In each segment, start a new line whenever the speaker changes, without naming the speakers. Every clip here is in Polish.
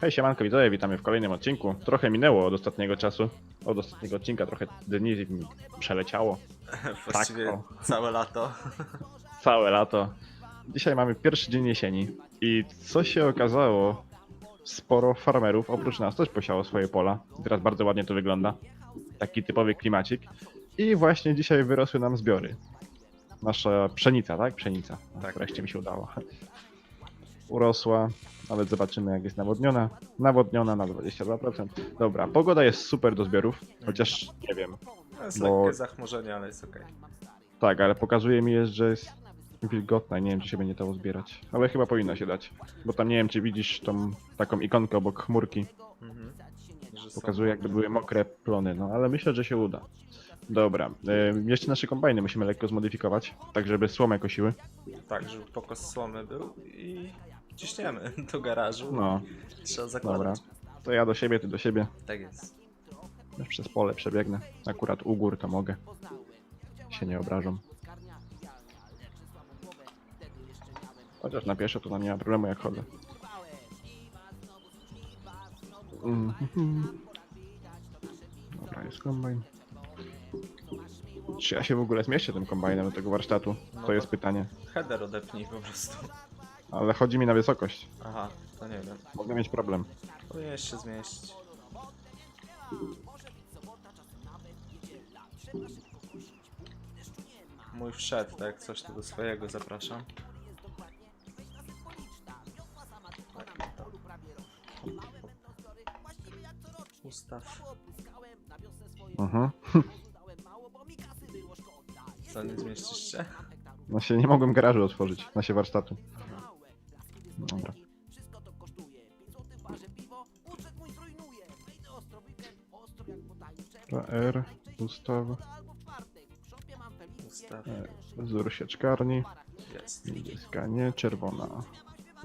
Hej siemanko widzowie, witamy w kolejnym odcinku. Trochę minęło od ostatniego czasu, od ostatniego odcinka, trochę dni mi przeleciało.
Właściwie
o.
całe lato.
Całe lato. Dzisiaj mamy pierwszy dzień jesieni i co się okazało, sporo farmerów oprócz nas też posiało swoje pola. I teraz bardzo ładnie to wygląda. Taki typowy klimacik. I właśnie dzisiaj wyrosły nam zbiory. Nasza pszenica, tak? Pszenica.
Tak.
Tak. Wreszcie mi się udało. Urosła, ale zobaczymy jak jest nawodniona. Nawodniona na 22%. Dobra, pogoda jest super do zbiorów, chociaż nie wiem.
Jest
Bo-
lekkie zachmurzenie, ale jest okej.
Tak, ale pokazuje mi, jest, że jest wilgotna i nie wiem, czy się będzie dało zbierać. Ale chyba powinno się dać. Bo tam nie wiem, czy widzisz tą taką ikonkę obok chmurki.
Mhm.
Pokazuje, jakby były mokre plony, no ale myślę, że się uda. Dobra, y, jeszcze nasze kombajny musimy lekko zmodyfikować, tak żeby słomę kosiły.
Tak, żeby pokos słomy był i ciśniemy do garażu.
No,
Trzeba
dobra.
zakładać.
To ja do siebie, ty do siebie.
Tak jest.
Już przez pole przebiegnę. Akurat u gór to mogę. Się nie obrażam. Chociaż na pieszo to tam nie ma problemu jak chodzę. Mhm. Dobra, jest kombajn. Czy ja się w ogóle zmieszczę tym kombajnem do tego warsztatu? To jest pytanie.
Header odepnij po prostu.
Ale chodzi mi na wysokość.
Aha, to nie wiem.
Mogę mieć problem.
Powinieneś się zmieścić. Mój wszedł, tak coś tu do swojego zapraszam. Ustaw.
Mhm.
Co, nie zmieścisz się?
No się nie mogłem garażu otworzyć, na się warsztatu. Dobra. R, ustaw,
Ustaw.
e, wzór sieczkarni,
Jest.
niebieska, nie, czerwona.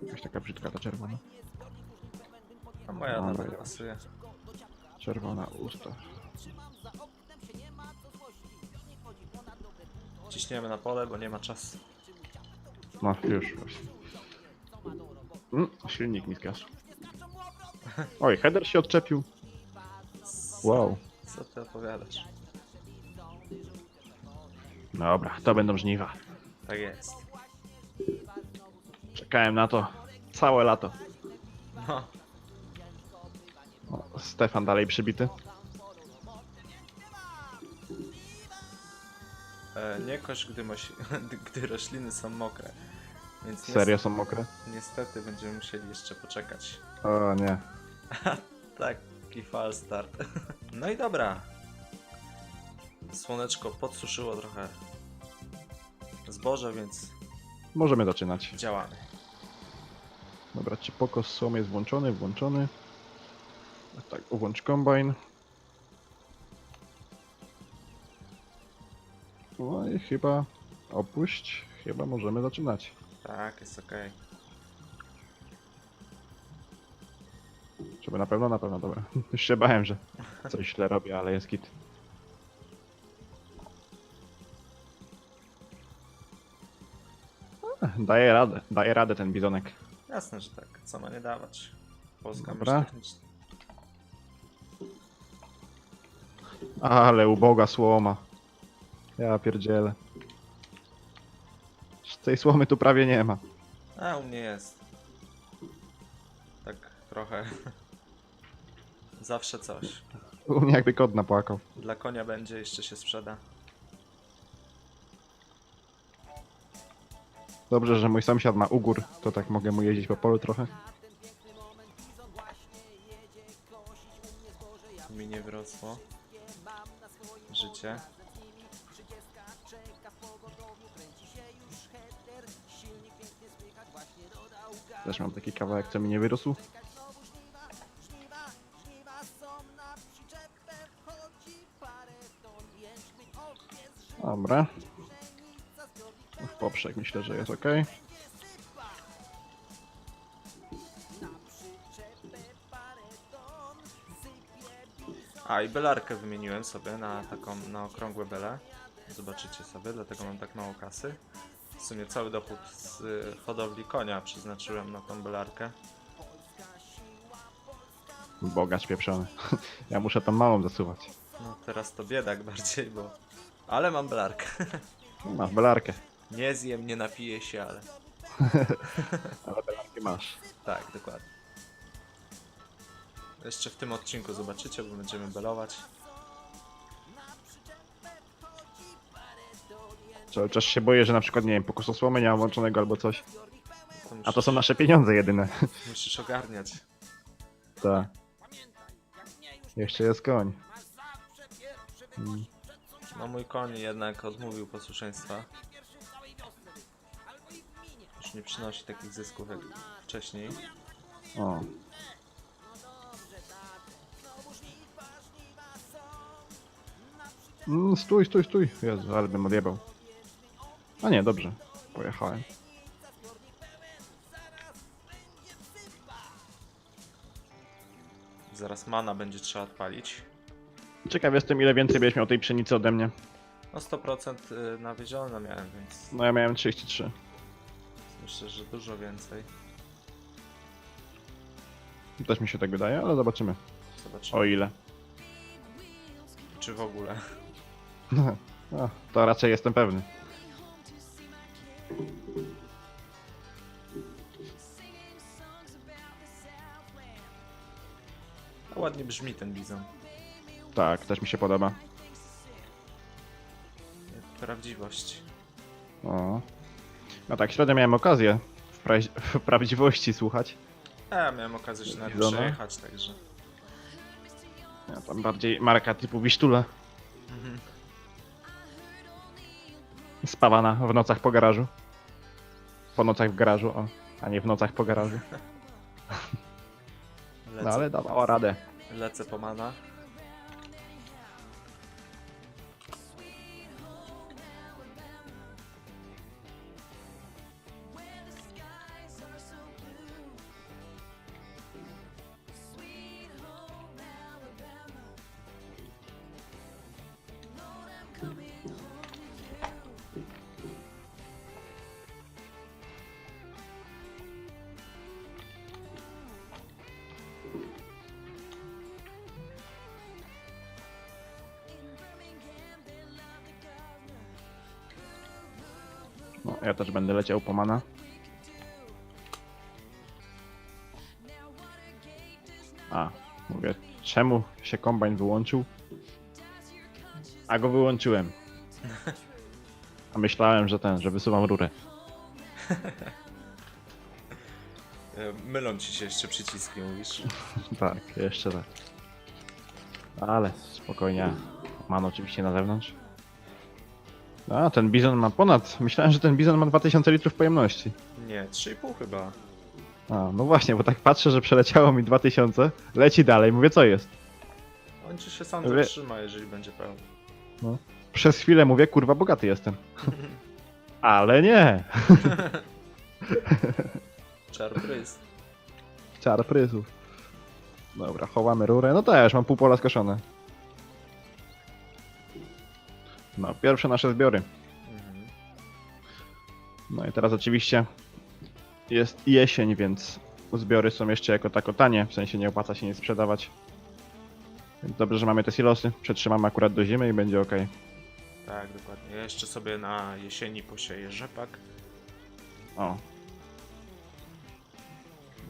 Jakaś taka brzydka ta czerwona.
A moja
Dobra,
nawet
ja-
pasuje.
Czerwona ustaw.
Ciśniemy na pole, bo nie ma czasu.
No, już właśnie. Mm, silnik mi zgasł. Oj, header się odczepił. Wow.
Co ty opowiadasz?
Dobra, to będą żniwa.
Tak jest.
Czekałem na to całe lato.
No,
O, Stefan dalej przybity.
e, nie kosz, gdy, gdy rośliny są mokre. Więc
Serio są mokre?
Niestety będziemy musieli jeszcze poczekać.
O nie.
Taki fal start. No i dobra. Słoneczko podsuszyło trochę zboże, więc
Możemy zaczynać.
działamy.
Dobra, czy pokos słom jest włączony? Włączony. Tak, ułącz kombajn. No i chyba opuść. Chyba możemy zaczynać.
Tak, jest ok.
Żeby na pewno, na pewno, dobra. Już się bałem, że coś źle robię, ale jest git. Daje radę, daje radę ten bizonek.
Jasne, że tak. Co ma nie dawać? Polska
Dobra.
myśl techniczna.
Ale uboga słoma. Ja pierdzielę. Tej słomy tu prawie nie ma.
A, u mnie jest. Tak trochę. Zawsze coś.
U mnie jakby kot napłakał.
Dla konia będzie, jeszcze się sprzeda.
Dobrze, że mój sąsiad ma ugór, to tak mogę mu jeździć po polu trochę.
Mi nie wyrosło. Życie.
Też mam taki kawałek, co mi nie wyrósł. Dobra. W poprzek myślę, że jest ok.
A i belarkę wymieniłem sobie na taką, na okrągłe bele. Zobaczycie sobie, dlatego mam tak mało kasy. W sumie cały dochód z y, hodowli konia przeznaczyłem na tą belarkę.
Bogacz pieprzony. Ja muszę tą małą zasuwać.
No teraz to biedak bardziej, bo... Ale mam belarkę.
Masz belarkę.
Nie zjem, nie napiję się, ale...
Ale belarkę masz.
Tak, dokładnie. Jeszcze w tym odcinku zobaczycie, bo będziemy belować.
Cały czas się boję, że na przykład, nie wiem, pokososłomy nie mam włączonego albo coś. A to są nasze pieniądze jedyne.
Musisz ogarniać.
Tak. Jeszcze jest koń. Mm.
No mój koń jednak odmówił posłuszeństwa. Już nie przynosi takich zysków jak wcześniej.
O. Mm, stój, stój, stój. Jezu, ale bym odjebał. A nie, dobrze. Pojechałem.
Zaraz mana będzie trzeba odpalić.
Ciekaw jestem, ile więcej będziesz miał tej pszenicy ode mnie.
No 100% y, nawiezione miałem, więc
No ja miałem 33.
myślę, że dużo więcej.
Też mi się tak wydaje, ale zobaczymy.
Zobaczymy,
O ile.
czy w ogóle.
O, to raczej jestem pewny.
Ładnie brzmi ten bizon.
Tak, też mi się podoba.
Prawdziwość.
O. No tak, średnio miałem okazję w, pra- w prawdziwości słuchać.
A miałem okazję się nawet
Bizona?
przejechać, także.
Ja tam bardziej marka typu Wisztula.
Mhm.
Spawana w nocach po garażu. Po nocach w garażu, o. A nie w nocach po garażu.
Lecę,
No ale dawała radę.
Lecę po mana.
No, ja też będę leciał po mana. A, mówię, czemu się kombajn wyłączył? A go wyłączyłem. A myślałem, że ten, że wysuwam rurę.
Mylą ci się jeszcze przyciski, mówisz?
Tak, jeszcze tak. Ale spokojnie. Man oczywiście na zewnątrz. A, ten bizon ma ponad. Myślałem, że ten bizon ma 2000 litrów pojemności.
Nie, 3,5 chyba.
A, no właśnie, bo tak patrzę, że przeleciało mi 2000, leci dalej, mówię co jest.
On ci się sam
Wie-
zatrzyma, jeżeli będzie pełny.
Przez chwilę mówię, kurwa, bogaty jestem. Ale nie!
Czarprys.
Czar prysów. Dobra, chowamy rurę. No też, mam pół pola skoszone. No, pierwsze nasze zbiory.
Mhm.
No i teraz oczywiście jest jesień, więc zbiory są jeszcze jako tako tanie, w sensie nie opłaca się nie sprzedawać. Więc dobrze, że mamy te silosy, przetrzymamy akurat do zimy i będzie ok.
Tak, dokładnie. Ja jeszcze sobie na jesieni posieję rzepak.
O,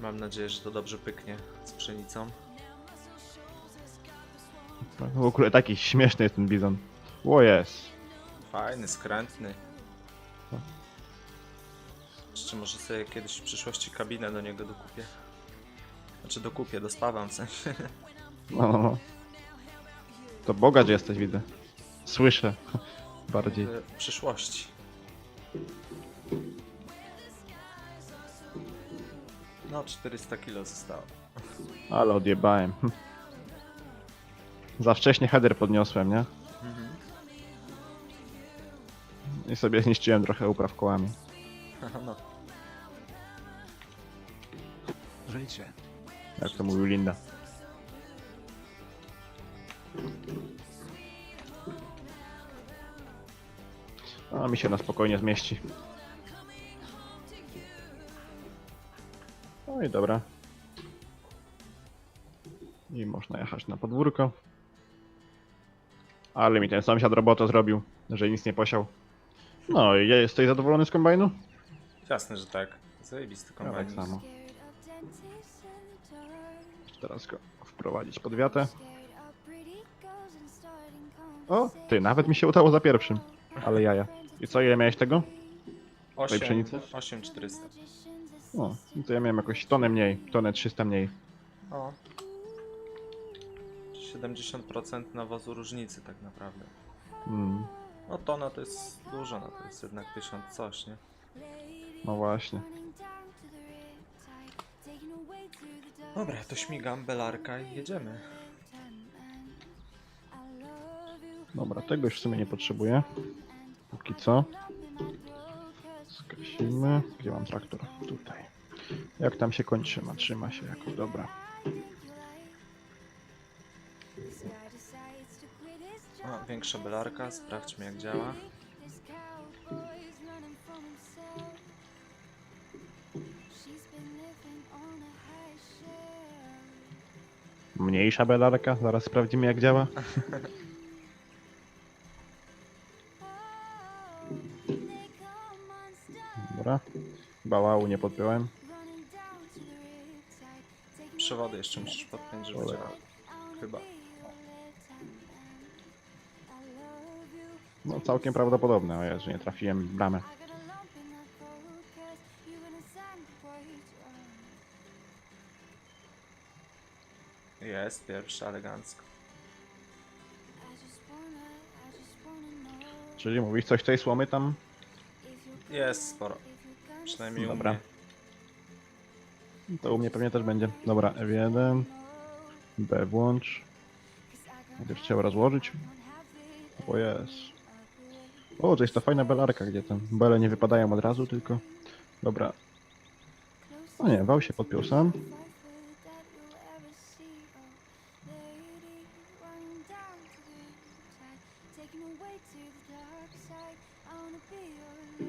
Mam nadzieję, że to dobrze pyknie z pszenicą.
w ogóle taki śmieszny jest ten bizon. O jest.
Fajny, skrętny. Jeszcze może sobie kiedyś w przyszłości kabinę do niego dokupię. Znaczy dokupię, dospawam w sensie.
No, no, no. To bogacz jesteś, widzę. Słyszę. Bardziej.
W przyszłości. No, 400 kilo zostało.
Ale odjebałem. Za wcześnie header podniosłem, nie? i sobie zniszczyłem trochę upraw kołami.
No.
Życie.
Jak to mówił Linda. A mi się na spokojnie zmieści. No i dobra. I można jechać na podwórko. Ale mi ten sąsiad robotę zrobił, że nic nie posiał. No i jesteś zadowolony z kombajnu?
Jasne, że tak. Zajebisty
Ja tak samo. Teraz go wprowadzić pod wiatę. O, ty, nawet mi się udało za pierwszym. Ale jaja. I co, ile miałeś tego?
8,
pszenicy?
8400.
O, no to ja miałem jakoś tonę mniej, tonę 300 mniej.
O. 70% nawozu różnicy tak naprawdę.
Mm,
No tona to jest dużo, no to jest jednak 1000 coś, nie?
no właśnie.
Dobra, to śmigam, belarka i jedziemy.
Dobra, tego już w sumie nie potrzebuję. Póki co. Skasimy. Gdzie mam traktor? Tutaj. Jak tam się kończy? Ma, trzyma się jako dobra.
O, większa belarka, sprawdźmy jak działa.
Mniejsza belarka, zaraz sprawdzimy jak działa. Dobra. Bałału nie podpiąłem.
Przewody jeszcze musisz podpiąć, żeby
Cholera.
Chyba.
No całkiem prawdopodobne, o Jezu, nie trafiłem w bramę.
Jest, pierwszy, elegancko.
Czyli mówisz coś tej słomy tam?
Jest sporo. Przynajmniej u
Dobra.
mnie.
To u mnie pewnie też będzie. Dobra, F1. B włącz. Będziesz chciał rozłożyć? O jest. O, to jest ta fajna belarka, gdzie tam bele nie wypadają od razu, tylko... Dobra. O nie, wał się podpiął sam.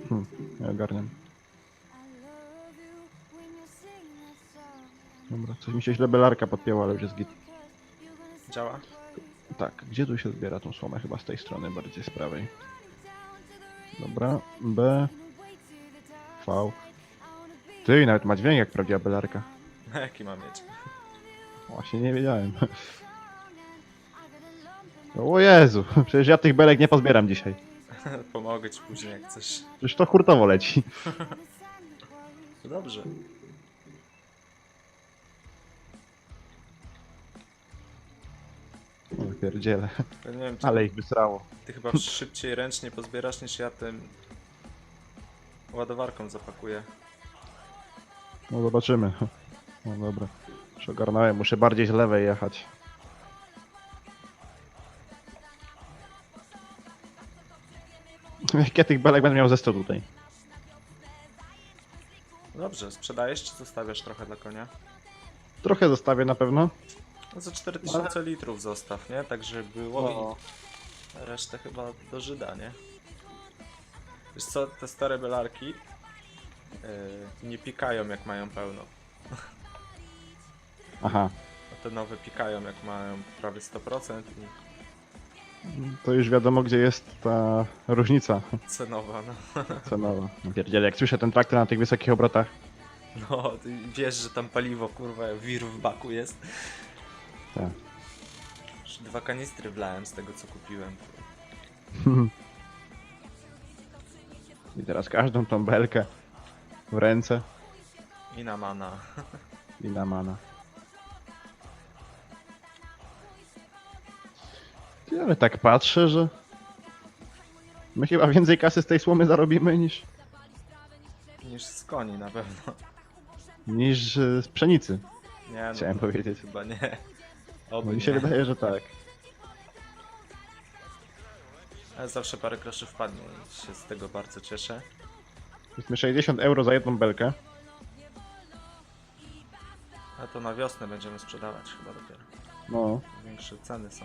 Hm, nie ogarniam. Dobra, coś mi się źle belarka podpięła, ale już jest git.
Działa?
Tak, gdzie tu się zbiera tą słomę? Chyba z tej strony, bardziej z prawej. Dobra, B, V. Ty, nawet ma dźwięk jak prawdziwa belarka.
Jaki mam mieć?
Właśnie nie wiedziałem. O Jezu, przecież ja tych belek nie pozbieram dzisiaj.
Pomogę ci później jak coś.
Przecież to hurtowo leci.
To dobrze.
Pierdziele,
Ja nie wiem, czy
ale ich wysrało.
ty chyba szybciej ręcznie pozbierasz niż ja tym ładowarką zapakuję.
No zobaczymy. No dobra, już ogarnąłem, muszę bardziej z lewej jechać. Jak ja tych belek będę miał ze 100 tutaj.
Dobrze, sprzedajesz czy zostawiasz trochę dla konia?
Trochę zostawię na pewno.
No za 4000 litrów zostaw, nie? Tak żeby było
No.
i resztę chyba do Żyda, nie? Wiesz co, te stare belarki yy, nie pikają jak mają pełno.
Aha,
A te nowe pikają jak mają prawie 100% i
to już wiadomo gdzie jest ta różnica
cenowa, no.
cenowa. No Pierdziele, jak słyszę ten traktor na tych wysokich obrotach.
No, ty wiesz, że tam paliwo, kurwa, wir w baku jest.
Tak.
Już dwa kanistry wlałem z tego, co kupiłem.
I teraz każdą tą belkę w ręce
I na mana.
i na mana. Ty, ale tak patrzę, że my chyba więcej kasy z tej słomy zarobimy niż,
Niż z koni na pewno.
niż e, z pszenicy.
Nie, no,
Chciałem powiedzieć.
chyba nie.
No
Oby
mi się
nie.
wydaje, że tak.
Ale zawsze parę groszy wpadnie i się z tego bardzo cieszę.
Powiedzmy 60 euro za jedną belkę.
A to na wiosnę będziemy sprzedawać chyba dopiero.
No,
Większe ceny są.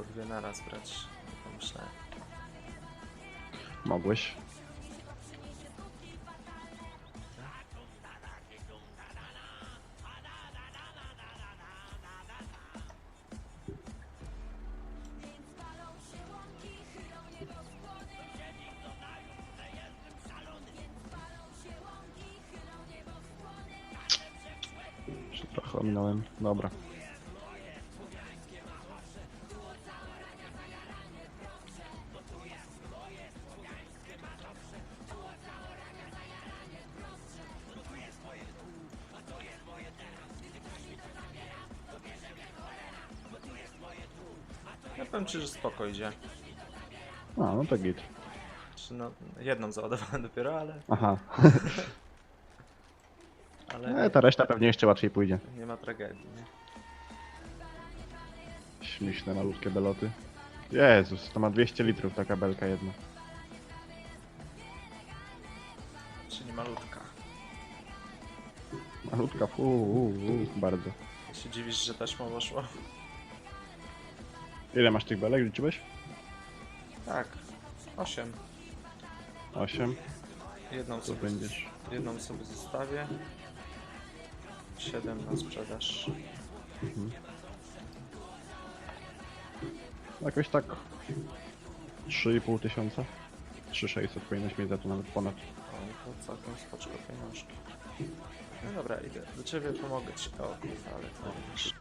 Po dwie naraz brać. jak Pomyślałem.
Mogłeś. Trochę ominąłem. Dobra.
Ci, że spoko idzie.
A, no to git.
Czy no, jedną załadowałem dopiero, ale,
Aha.
ale
E, ta reszta pewnie jeszcze łatwiej pójdzie.
nie, ma tragedii. Nie?
Śmieszne, malutkie beloty. Jezus, to ma 200 litrów taka belka jedna.
Czyli malutka.
Malutka, fu, u, u, bardzo.
się dziwisz, że też mu poszło?
Ile masz tych belek, liczyłeś?
Tak. Osiem.
8.
Jedną
Co
sobie,
będziesz?
jedną sobie zostawię. Siedem na sprzedaż.
Jakoś tak 3,5 tysiąca. 3600 powinnoś mieć za to nawet ponad.
O, to całkiem spoczko pieniążki. No dobra, idę. Do ciebie pomogę ci. O kurwa, ale to wiesz.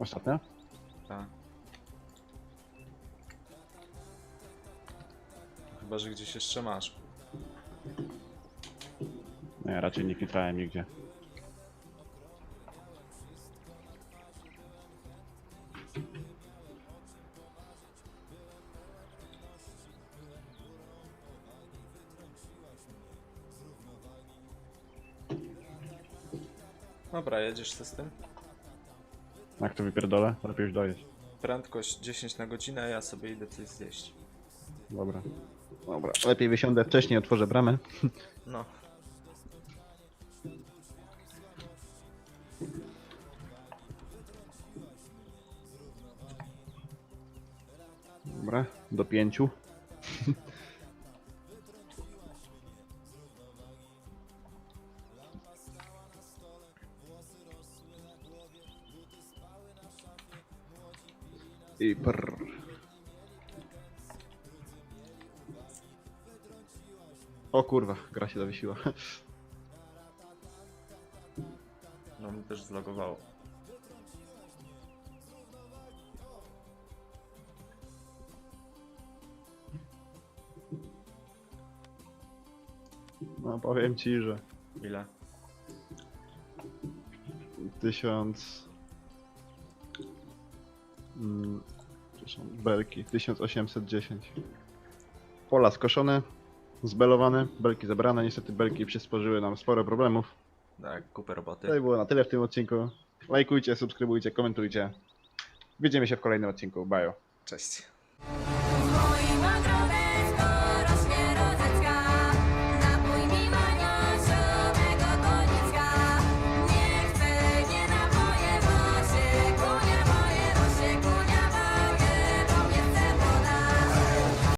Ostatnia?
Tak. Chyba, że gdzieś jeszcze masz.
Nie, raczej nie filtrałem nigdzie.
Dobra, jedziesz ze z tym?
Jak to wypierdolę? Lepiej już dojeść.
Prędkość 10 na godzinę, a ja sobie idę coś zjeść.
Dobra. Dobra, lepiej wysiądę wcześniej, otworzę bramę.
No.
Dobra, do pięciu. O kurwa, gra się zawiesiła.
No mi też zlogowało.
No powiem ci, że
Ile?
tysiąc... Mm, przepraszam, belki, 1810. Pola skoszone, zbelowane, belki zebrane. Niestety belki przysporzyły nam sporo problemów.
Tak, kupę roboty.
To było na tyle w tym odcinku. Lajkujcie, subskrybujcie, komentujcie. Widzimy się w kolejnym odcinku. Bye.
Cześć.